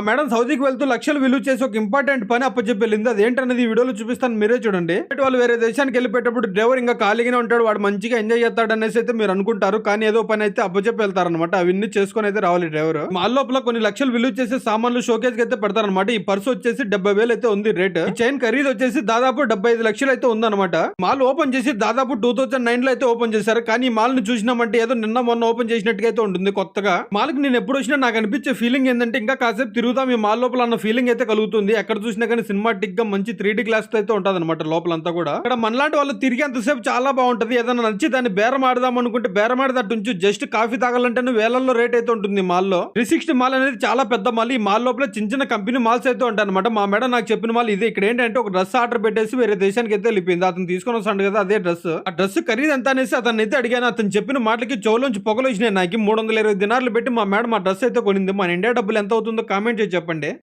Madam సౌదీకి వెళ్తూ లక్షలు విలువ చేసి ఒక ఇంపార్టెంట్ పని అప్పచెప్పి వెళ్ళింది. అదేంటనేది ఈ వీడియోలో చూపిస్తాను మీరే చూడండి. వాళ్ళు వేరే దేశానికి వెళ్ళిపోయేటప్పుడు డ్రైవర్ ఇంకా ఖాళీగానే ఉంటాడు వాడు మంచిగా ఎంజాయ్ చేస్తాడు అనేసి అయితే మీరు అనుకుంటారు కానీ ఏదో పని అయితే అప్పచెప్పి వెళ్తారనమాట అవన్నీ చేసుకొని అయితే రావాలి డ్రైవర్. మాల్ లోపల కొన్ని లక్షలు విలువ చేసే సామాన్లు షోకేజ్కి అయితే పెడతారనమాట ఈ పర్స్ వచ్చేసి డెబ్బై వేలు అయితే ఉంది రేట్. ఈ చైన్ ఖరీదు వచ్చేసి దాదాపు డెబ్బై ఐదు లక్షలు అయితే ఉందన్నమాట. మాల్ ఓపెన్ చేసి దాదాపు టూ థౌసండ్ నైన్లో అయితే ఓపెన్ చేశారు కానీ ఈ మాల్ని చూసినామంటే ఏదో నిన్న మొన్న ఓపెన్ చేసినట్టుగా అయితే ఉంటుంది కొత్తగా. మాల్కి నేను ఎప్పుడు వచ్చినా నాకు అనిపించే ఫీలింగ్ ఏంటంటే ఇంకా కాసేపు తిరుగుతాం ఈ మాల్ లోపల అన్న ఫీలింగ్ అయితే కలుగుతుంది. ఎక్కడ చూసినా కానీ సినిమాటిక్గా మంచి త్రీ డి గ్లాస్తో అయితే ఉంటుంది అనమాట లోపలంతా కూడా. ఇక్కడ మనలాంటి వాళ్ళు తిరిగి అంతసేపు చాలా బాగుంటది. ఏదైనా నచ్చి దాన్ని బేరం ఆడదాం అనుకుంటే బేరం ఆడదట్టు ఉంచి. జస్ట్ కాఫీ తాగాలంటే వేలల్లో రేట్ అయితే ఉంటుంది మాల్లో. త్రీ సిక్స్టీ మాల్ అనేది చాలా పెద్ద మాల్. ఈ మాల్ లోపల చిన్న చిన్న కంపెనీ మాల్స్ అయితే ఉంటాయి అనమాట మా మేడం నాకు చెప్పిన మాల్ ఇది. ఇక్కడ ఏంటంటే ఒక డ్రెస్ ఆర్డర్ పెట్టేసి వేరే దేశానికి అయితే వెళ్ళిపోయింది. అతను తీసుకొని వస్తాడు కదా అదే డ్రెస్ ఆ డ్రెస్ ఖరీదు ఎంత అనేసి అతను అయితే అడిగాను. అతను చెప్పిన మాటలకి చెవులోంచి పొగలు వచ్చినాయి. నాకు మూడు వందల ఇరవై దినార్లు పెట్టి మా మేడం ఆ డ్రెస్ అయితే కొనింది. మన ఇండియా డబ్బులు ఎంత అవుతుందో కామెంట్ చేసి చెప్పండి.